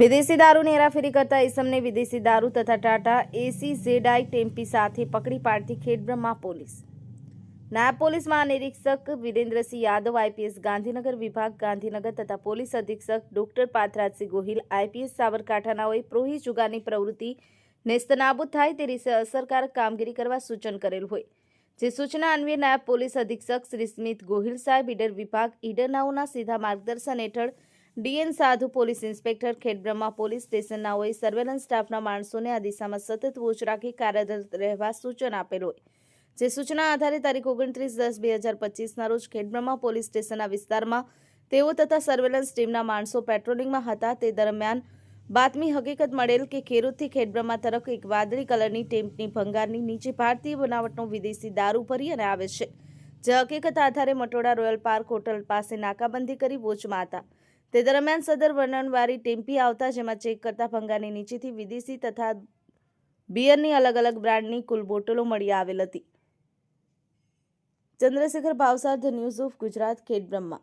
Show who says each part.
Speaker 1: વિદેશી દારૂની હેરાફેરી કરતા ઇસમને વિદેશી દારૂ તથા ટાટા એસી ઝેડાઈ ટેમ્પી સાથે પકડી પાડતી ખેડબ્રહ્મા પોલીસ. નાયબ પોલીસ મહાનિરીક્ષક વિરેન્દ્રસિંહ યાદવ આઈપીએસ ગાંધીનગર વિભાગ, ગાંધીનગર તથા પોલીસ અધિક્ષક ડોક્ટર પાથરાજસિંહ ગોહિલ આઈપીએસ સાબરકાંઠાનાઓએ પ્રોહી જુગારની પ્રવૃત્તિ નેસ્તનાબૂદ થાય તે રીતે અસરકારક કામગીરી કરવા સૂચન કરેલ હોય. જે સૂચના અન્વયે નાયબ પોલીસ અધિક્ષક શ્રી સ્મિત ગોહિલ સાહેબ, ઈડર વિભાગ ઈડરનાઓના સીધા માર્ગદર્શન હેઠળ ડીએન સાધુ પોલીસ ઇન્સ્પેક્ટર ખેડબ્રહ્મા પોલીસ સ્ટેશનના હોય, સર્વેલન્સ સ્ટાફના માણસોને આ દિશામાં સતત વોચ રાખી કાર્યરત રહેવા સૂચન આપેલ હોય. જે સૂચના આધારે તારીખ ઓગણત્રીસ દસ બે હજાર પચીસના રોજ ખેડબ્રહ્મા પોલીસ સ્ટેશનના વિસ્તારમાં તેઓ તથા સર્વેલન્સ ટીમના માણસો પેટ્રોલિંગમાં હતા. તે દરમિયાન બાતમી હકીકત મળેલ કે ખેડૂતથી ખેડબ્રહ્મા તરફ એક વાદળી કલરની ટેમ્પની ભંગારની નીચે ભારતીય બનાવટનો વિદેશી દારૂ ભરી અને આવે છે. જે હકીકત આધારે મટોડા રોયલ પાર્ક હોટલ પાસે નાકાબંધી કરી વોચમાં હતા. તે દરમિયાન સદર વર્ણનવાળી ટેમ્પી આવતા જેમાં ચેક કરતા ભંગારની નીચેથી વિદેશી તથા બિયરની અલગ અલગ બ્રાન્ડની કુલ બોટલો મળી આવેલ હતી. Chandrashekhar Bhavsar, the news of Gujarat, Khedbrahma.